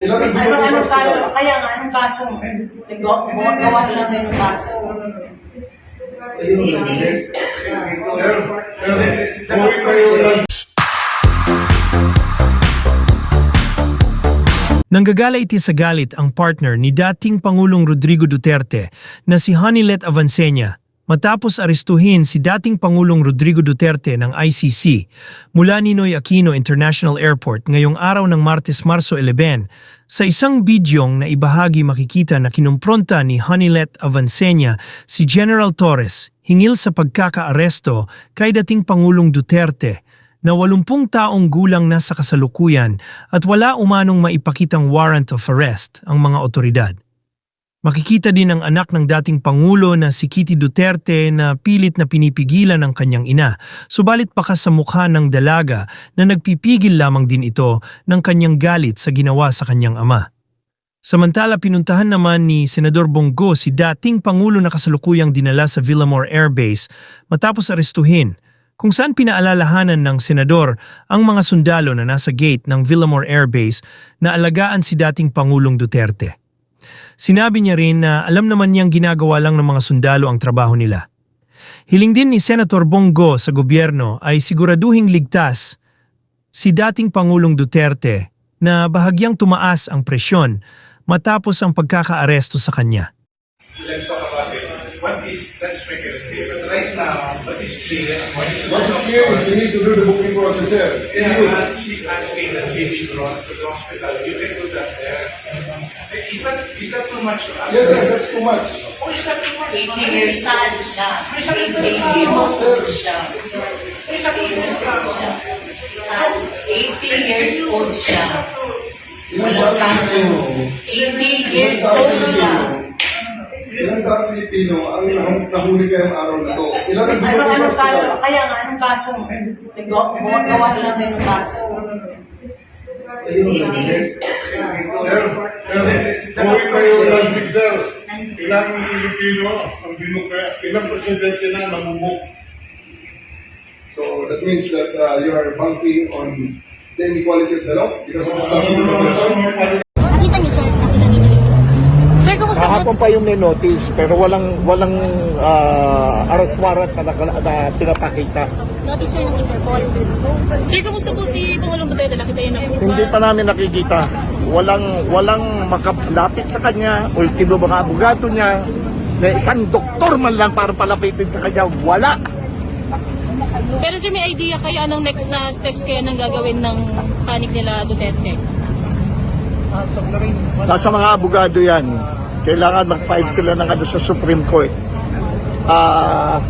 Ano, anong sa kaso? Kaya nga, anong kaso? Gawa lang kayo ng kaso. Sir, sir, Nanggagala iti sa galit ang partner ni dating Pangulong Rodrigo Duterte na si Hanilet Avancenia matapos arestuhin si dating Pangulong Rodrigo Duterte ng ICC mula Ninoy Aquino International Airport ngayong araw ng Martes Marso 11 sa isang bidyong na ibahagi makikita na kinumpronta ni Hanilet Avancenia si General Torres hingil sa pagkakaaresto kay dating Pangulong Duterte na 80 taong gulang na sa kasalukuyan at wala umanong maipakitang warrant of arrest ang mga otoridad. Makikita din ang anak ng dating Pangulo na si Kitty Duterte na pilit na pinipigilan ng kanyang ina, subalit bakas sa mukha ng dalaga na nagpipigil lamang din ito ng kanyang galit sa ginawa sa kanyang ama. Samantala pinuntahan naman ni Senador Bongo si dating Pangulo na kasalukuyang dinala sa Villamore Air Base matapos arestuhin kung saan pinaalalahanan ng senador ang mga sundalo na nasa gate ng Villamore Air Base na alagaan si dating Pangulong Duterte. Sinabi niya rin na alam naman niyang ginagawa lang ng mga sundalo ang trabaho nila. Hiling din ni Senator Bongo sa gobyerno ay siguraduhing ligtas si dating Pangulong Duterte na bahagyang tumaas ang presyon matapos ang pagkakaaresto sa kanya. let's talk about it. What is, let's make it clear. Right now, what is clear, what is, What is clear is we need to do the booking process, sir. Yeah, she's asking that she is brought to the hospital. You can do that there. Is that, is that too much? Yes, sir, that's too much. Oh, is that too much? 80 years old siya. May sakit na 80 siya. years old siya. May sakit na siya. Ah, 80 years old siya. Ilang Walang sa kaso. Pilipino? 80 years old siya. Ilang sa Pilipino ang nah- nahuli kayong araw na to? Ilan ang Ano, sa hospital? Kaya nga, anong kaso? Gawa lang ng kaso. Sir, kayo. Ilang Pilipino ang binukay, ilang presidente na namumuk. So that means that uh, you are banking on the inequality of the law because of the Kahapon pa yung may notice pero walang walang ah, arrest warrant na, na, na pinapakita. Notice, sir, ng Interpol. Sir, kumusta po si Pangulong Duterte? Nakita po ba? Hindi pa namin nakikita. Walang walang makalapit sa kanya, ultimo mga abogado niya, na isang doktor man lang para palapitin sa kanya, wala. Pero sir, may idea kayo anong next na steps kaya nang gagawin ng panig nila Duterte? Nasa mga abogado yan. Kailangan mag-file sila ng ano sa Supreme Court. Ah,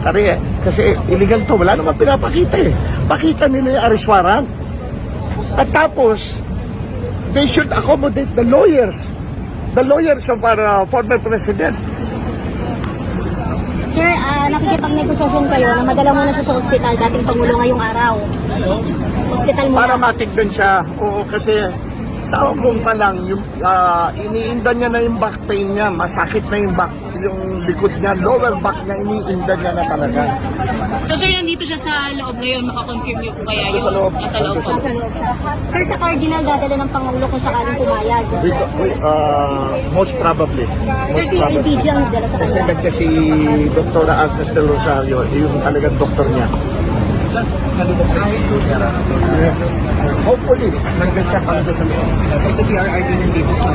kari, kasi illegal to, wala naman pinapakita eh. Pakita nila yung arrest warrant. At tapos, they should accommodate the lawyers. The lawyers of our uh, former president. Sir, ah, nakikipag-negosasyon kayo na madala muna siya sa ospital, dating Pangulo ngayong araw. Hospital muna. Para matigdan siya. Oo, kasi sa Hong Kong pa lang, yung, ah, iniinda niya na yung back pain niya. Masakit na yung back, yung likod niya, lower back niya, iniinda niya na talaga. So sir, nandito siya sa loob ngayon, makakonfirm niyo po kaya yun? Sa loob. Nasa loob po. Nasa loob. Sir, sa Cardinal, dadala ng Pangulo kung sakaling pumayag. We, we, uh, most probably. Sir, Most si probably. LPG ang dala sa Kasi kanya. nagka si Dr. Agnes Del Rosario, yung talagang doktor niya. Hopefully, siya talaga sa loob. Kasi sa TRRD nandito sa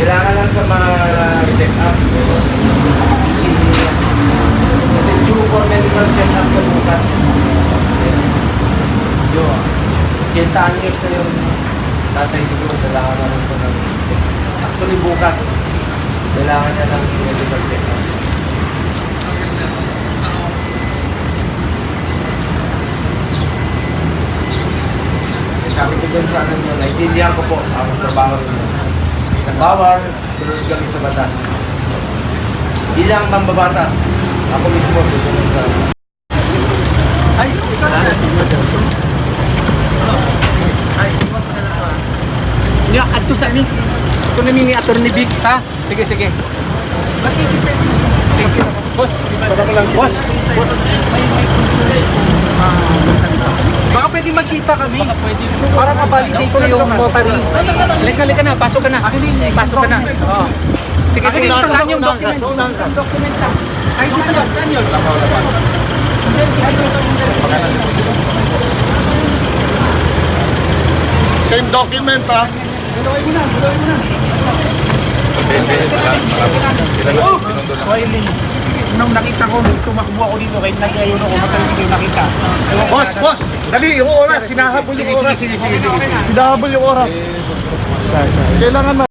Kailangan lang sa mga check up. Kasi due for medical check up sa bukas. Yun. 80 anyos na yung tatay ko. Kailangan na rin ito ng check Bukas. Kailangan niya ng medical check up. Sabi ko dyan sa ano nyo, naintindihan ko po ang trabaho ninyo. Bawal, sunod kami sa batas. Bilang mambabatas, ako mismo susunod sa Nga, ato sa ni. Ito na ni Attorney Vic, ha? Sige, sige. Thank you. Boss, boss. Baka pwede magkita kami. Baka pwede. Para ma-validate ko yung notary. Lika, lika na. Pasok ka na. Pasok ka na. Oo. Sige, sige. Saan yung document? Saan yung document ka? Ay, di yun? Saan yun? Same document ha. Nung nakita ko, tumakbo ako dito kahit nag-ayon ako, matagal hindi kayo nakita. Boss, boss, dali yung oras, sinahabol yung oras. Sinahabol yung oras. Kailangan na.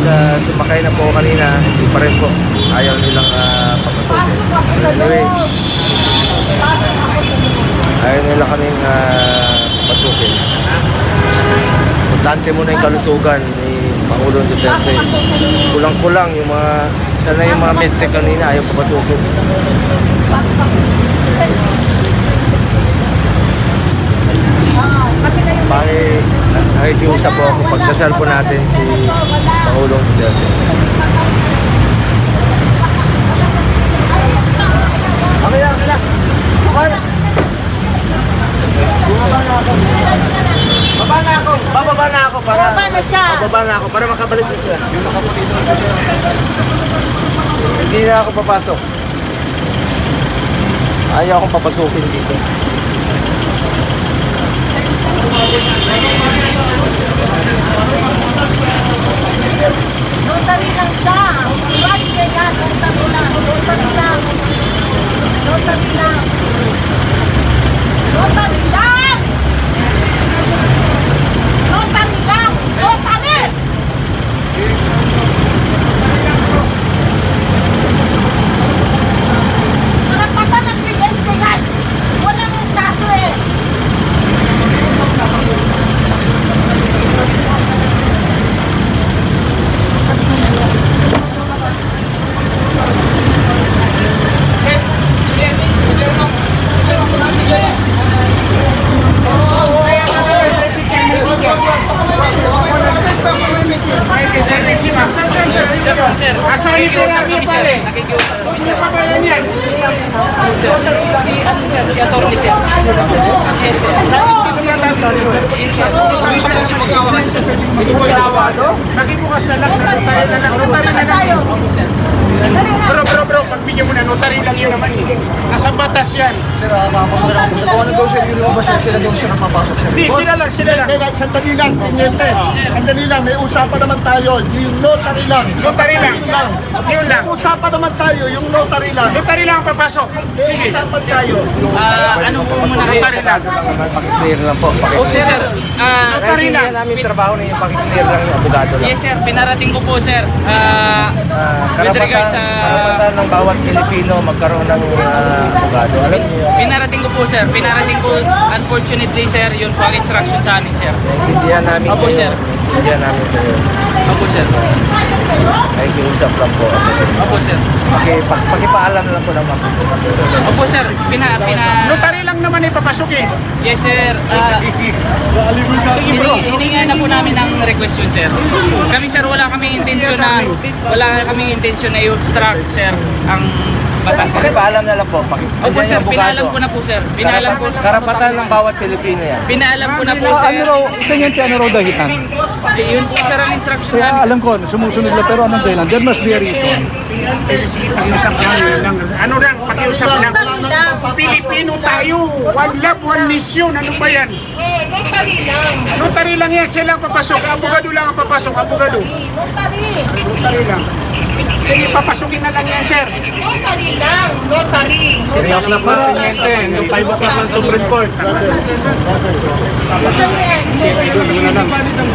na sumakay na po kanina, hindi pa rin po. Ayaw nilang uh, papasukin. Anyway, ayaw nila kaming uh, papasukin. Importante muna yung kalusugan ni Pangulong Duterte. Kulang-kulang yung mga, sana yung mga medtech kanina, ayaw papasukin. Paki, nakikiusap po ako, pagdasal po natin si Pangulong Duterte. Okay lang, okay lang. Okay lang. Bumaba na ako. Baba na ako. Bababa na ako para Bababa na siya. Bababa na ako para makabalik na siya. Hindi na ako papasok. Ayaw akong papasukin dito. Notary lang siya. Right yan, notary lang. Notary lang. Notary lang. Notary lang! Notary lang! Notary! Karapatan ng kliyente yan! Wala mong kaso eh! Asa ni po namin pare? Hindi pa ba yan yan? Si ano sir, si attorney sir. Yes sir. Sabi bukas na lang, notary na lang, notary na lang. Bro, bro, bro, pagbigyan mo na, notary lang yun naman eh. Nasa batas yan. Hindi, sila lang, sila lang. Sandali lang, tiniente. Sandali lang, may usapan naman tayo. Yung notary lang. Notary lang. Yun lang. Usapan naman tayo, yung notary lang. Notary lang ang papasok. Sige. usapan tayo. Ah, ano po muna kayo? Notary lang. Pakiclear lang po. Yes sir. Ah, Notary lang. Kaya namin trabaho na yung pakiclear lang yung abogado lang. yes sir, pinarating ko po sir. Ah, Ah, with karapatan, regards sa karapatan ng bawat Pilipino magkaroon ng ah, abogado. Alam niyo, pinarating ko po sir. Pinarating ko unfortunately sir, yun po ang instruction sa amin sir. naiintindihan namin Opo, kayo. sir. Naiintindihan namin kayo. Opo sir. Nakikiusap lang po. Opo sir. Paki, pak, pakipaalam lang po naman. Opo sir, pina pina Notary lang naman eh, papasok eh. Yes sir. Ah, Sige bro. Hiningi, hiningi na po namin ng request yun, sir. Kami, sir, wala kaming intensyon na wala kaming intensyon na i-obstruct, sir, ang batas. sir. Pakipaalam na lang po. Paki, Opo, Andyan sir, yung abogado. pinaalam ko na po, sir. Pinaalam ko. Karapat- Karapatan ng bawat Pilipino yan. Pinaalam ko na po, sir. Ganyan ano raw dahilan? Yun po, sir, ang instruction Kaya namin. alam ko, sumusunod lang, pero anong dahilan? There must be a reason. Sige, pakiusap lang yun lang. Ano lang, pakiusap lang. Pilipino tayo. One love, one mission. Ano ba yan? Notary lang yan, sila ang papasok. Abogado lang ang papasok, abogado. Notary lang. Sige, papasukin na lang yan, sir. Notary lang! Notary! Siniyak na pa, tiniente. Yung 5 o'clock ng Supreme Court.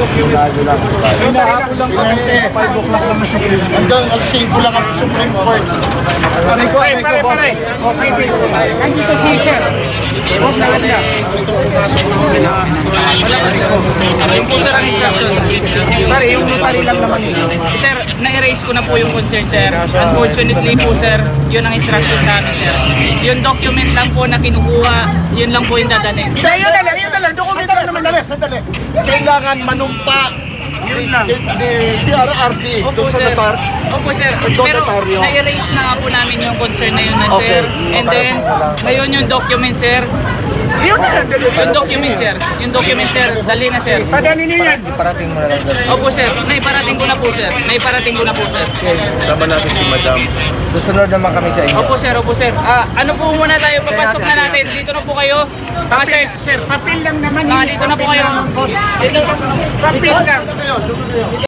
Abogado lang. Tiniente. 5 o'clock lang ng Supreme Court. Hanggang alas 5 lang ang Supreme Court. Pare ko, Pare, ikaw, pare, boss. pare. O, sige. Kasi ito si sir. Boss na lang. Gusto ko Pasok na kami na. Wala po sir. Yung po sir ang instruction. Pare, yung notary lang naman eh. Sir, na-erase ko na po yung concern, sir. Unfortunately po, sir, yun ang instruction sa amin, sir. Yung document lang po na kinukuha, yun lang po yung dadalhin. Kaya yun na lang, yun na lang. Dokumento Sandali, na naman. sandali, sandali. Kailangan manumpa Yun lang. ni PRRT Opo, doon sa sir. notar. Opo, sir. Pero na-erase na nga po namin yung concern na yun na, Okay. sir. And then, ngayon yung document, sir. Yun na lang. dali. Yung document, sir. Yung document, sir. Dali na, sir. Padali niyo yan. Parating mo na lang. Opo, sir. Naiparating ko na po, sir. Naiparating ko na po, sir. Sama natin si Madam. Susunod naman kami sa inyo. Opo, sir. Opo, sir. Ah, ano po muna tayo? Papasok na natin. Dito na po kayo. Mga sir, Sir, papel lang naman. mga dito na po kayo. Dito. Papel lang.